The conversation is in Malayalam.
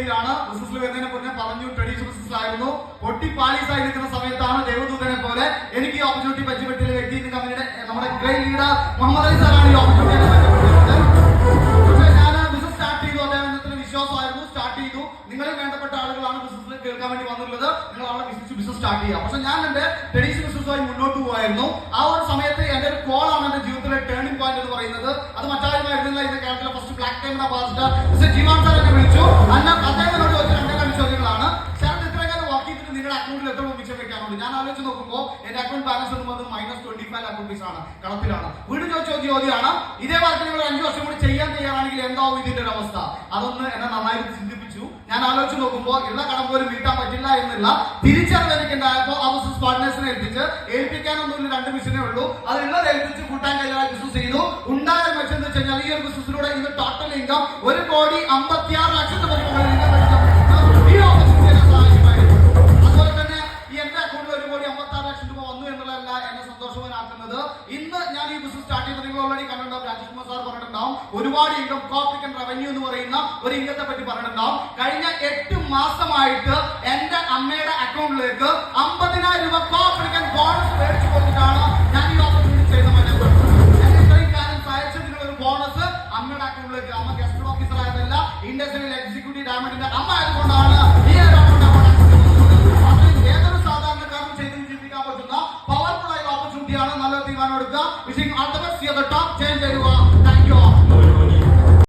വേണ്ടിയിട്ടാണ് ബിസിനസ്സിൽ വരുന്നതിനെ കുറിച്ച് പറഞ്ഞു ട്രഡീഷണൽ ബിസിനസ് ആയിരുന്നു ഒട്ടി പാലീസായി നിൽക്കുന്ന സമയത്താണ് ദേവദൂതനെ പോലെ എനിക്ക് ഈ ഓപ്പർച്യൂണിറ്റി പരിചയപ്പെട്ടില്ല. വ്യക്തി ഇന്ന് കമ്പനിയുടെ നമ്മുടെ ഗ്രേറ്റ് ലീഡർ മുഹമ്മദ് അലി സാറാണ് ഈ ഓപ്പർച്യൂണിറ്റി പക്ഷേ ഞാൻ ബിസിനസ് സ്റ്റാർട്ട് ചെയ്തു. അദ്ദേഹത്തിന് വിശ്വാസമായിരുന്നു. സ്റ്റാർട്ട് ചെയ്തു. നിങ്ങളിൽ വേണ്ടപ്പെട്ട ആളുകളാണ് ബിസിനസ് കേൾക്കാൻ വേണ്ടി വന്നിട്ടുള്ളത്. നിങ്ങൾ അവിടെ ബിസിനസ് ബിസിനസ് സ്റ്റാർട്ട് ചെയ്യുക പക്ഷെ ഞാൻ എന്റെ ട്രഡീഷണൽ ബിസിനസ്സുമായി മുന്നോട്ട് പോയായിരുന്നു ആ ഒരു അത് മറ്റാരുമായിരുന്നില്ല ഇന്ന് കേരളത്തിലെ ഫസ്റ്റ് ബ്ലാക്ക് ടൈമിന്റെ അംബാസിഡർ മിസ്റ്റർ ജിമാൻ സാർ വിളിച്ചു. അന്ന അദ്ദേഹത്തിനോട് ചോദിച്ച രണ്ടേ രണ്ട് ചോദ്യങ്ങളാണ്. സാർ ഇത്ര കാലം വർക്ക് ചെയ്തിട്ട് നിങ്ങളുടെ അക്കൗണ്ടിൽ എത്ര മിച്ചം വെക്കാനുണ്ട്? ഞാൻ ആലോചിച്ച് നോക്കുമ്പോൾ എന്റെ അക്കൗണ്ട് ബാലൻസ് എന്ന് മൈനസ് ട്വന്റി ഫൈവ് അക്കൗണ്ട് ആണ്. കളത്തിലാണ്. വീണ്ടും ചോദിച്ച ചോദ്യമാണ്. ഇതേ വർക്ക് നിങ്ങൾ അഞ്ചു വർഷം കൂടി ചെയ്യാൻ തയ്യാറാണെങ്കിൽ എന്താവും ഇതിന്റെ ഒരു അവസ്ഥ? അതൊന്ന് എന്നെ നന്നായി ചിന്തിപ്പിച്ചു. ഞാൻ ആലോചിച്ച് നോക്കുമ്പോൾ എല്ലാ കടം പോലും വീട്ടാൻ പറ്റില്ല എന്നുള്ള തിരിച്ചറിവ് എനിക്ക് ഉണ്ടായപ്പോൾ ആ ബിസിനസ് പാർട്ട്നേഴ്സിനെ ഏൽപ്പിച്ച് ഏൽപ്പിക്കാനൊന്നും രണ്ട് മിഷനേ ഉള്ളൂ. അത് ഉള്ളത് ഏൽപ്പിച്ച് കൂട്ടാൻ കഴിയാൻ ബിസിനസ് ചെയ്തു. ഉണ്ടായ ഒരു ബിസിനസ്സിലൂടെ ഇന്ന് ടോട്ടൽ ഇൻകം ഒരു കോടി ലക്ഷത്തിന് മുകളിൽ income എടുക്കാൻ ഈ അക്കൗണ്ടിൽ ഒരു കോടി അമ്പത്തി ആറ് വന്നു എന്നുള്ളതല്ല ഇന്ന് ഞാൻ ഈ ബിസിനസ് സ്റ്റാർട്ട് ഓൾറെഡി ഒരുപാട് ഇൻകം കോപ്പിക്കൻ റവന്യൂ എന്ന് പറയുന്ന ഒരു ഇൻകത്തെ പറ്റി പറഞ്ഞിട്ടുണ്ടാവും. കഴിഞ്ഞ എട്ട് മാസമായിട്ട് എന്റെ അമ്മയുടെ അക്കൗണ്ടിലേക്ക് അമ്പതിനായിരം രൂപ ഇൻഡസ്ട്രിയൽ എക്സിക്യൂട്ടീവ് ഡയമണ്ടിന്റെ അമ്മ ആയതുകൊണ്ടാണ് ഈ ഡയമണ്ട് അതിൽ ഏതൊരു സാധാരണക്കാരനും ചെയ്ത് വിജയിപ്പിക്കാൻ പറ്റുന്ന പവർഫുൾ ആയ ഓപ്പർച്യൂണിറ്റിയാണ് നല്ല തീരുമാനം എടുക്കുക വിഷയം അൾട്ടമേറ്റ് ചെയ്യുക ടോപ്പ് ചേഞ്ച് ചെയ്യുക